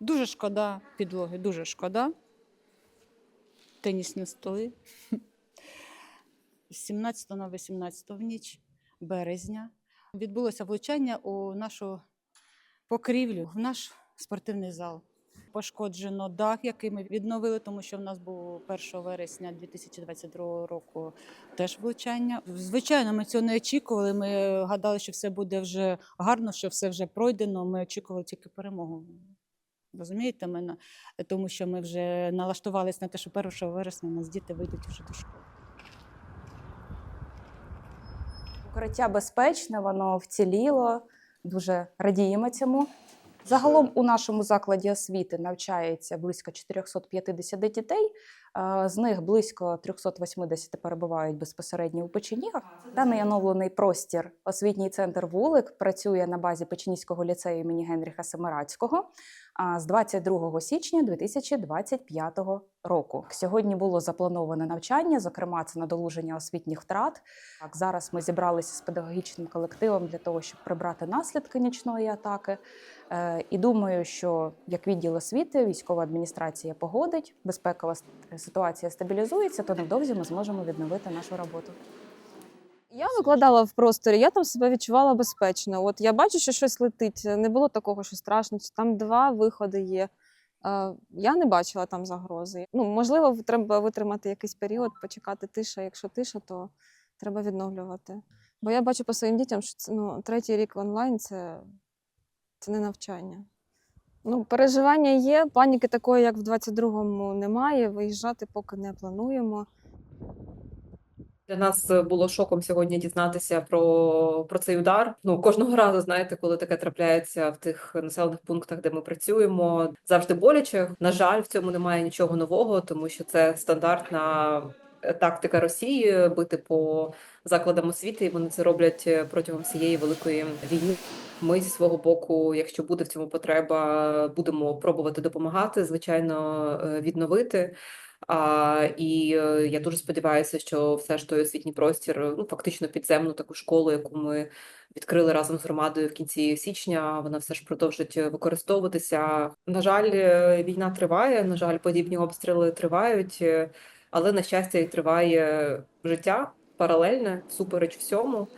Дуже шкода підлоги, дуже шкода. Тенісні столи. З 17 на 18 в ніч березня відбулося влучання у нашу покрівлю, в наш спортивний зал. Пошкоджено дах, який ми відновили, тому що в нас був 1 вересня 2022 року теж влучання. Звичайно, ми цього не очікували. Ми гадали, що все буде вже гарно, що все вже пройдено. Ми очікували тільки перемогу. Розумієте мене? Тому що ми вже налаштувалися на те, що 1 вересня у нас діти вийдуть вже до школи. Укриття безпечне, воно вціліло. Дуже радіємо цьому. Загалом у нашому закладі освіти навчається близько 450 дітей. е, З них близько 380 перебувають безпосередньо у печенігах. Даний оновлений простір, освітній центр вулик, працює на базі Печеніського ліцею імені Генріха Семирадського а, з 22 січня 2025 року. Сьогодні було заплановане навчання, зокрема, це надолуження освітніх втрат. Так, зараз ми зібралися з педагогічним колективом для того, щоб прибрати наслідки нічної атаки. Е, і думаю, що як відділ освіти, військова адміністрація погодить, безпекова ситуація стабілізується, то невдовзі ми зможемо відновити нашу роботу. Я викладала в просторі, я там себе відчувала безпечно. От я бачу, що щось летить. Не було такого, що страшно. Там два виходи є. Е, Я не бачила там загрози. Ну, можливо, треба витримати якийсь період, почекати тиша. Якщо тиша, то треба відновлювати. Бо я бачу по своїм дітям, що це ну, третій рік онлайн це, це не навчання. Ну, переживання є, паніки такої, як в 22-му, немає. Виїжджати поки не плануємо. Для нас було шоком сьогодні дізнатися про, про цей удар. Ну кожного разу, знаєте, коли таке трапляється в тих населених пунктах, де ми працюємо, завжди боляче. На жаль, в цьому немає нічого нового, тому що це стандартна тактика Росії бити по закладам освіти, і вони це роблять протягом всієї великої війни. Ми зі свого боку, якщо буде в цьому потреба, будемо пробувати допомагати, звичайно, е, відновити. А, і е, я дуже сподіваюся, що все ж той освітній простір, ну фактично підземну таку школу, яку ми відкрили разом з громадою в кінці січня, вона все ж продовжить е, використовуватися. На жаль, е, війна триває. На жаль, подібні обстріли тривають, але на щастя, і триває життя паралельне, всупереч всьому.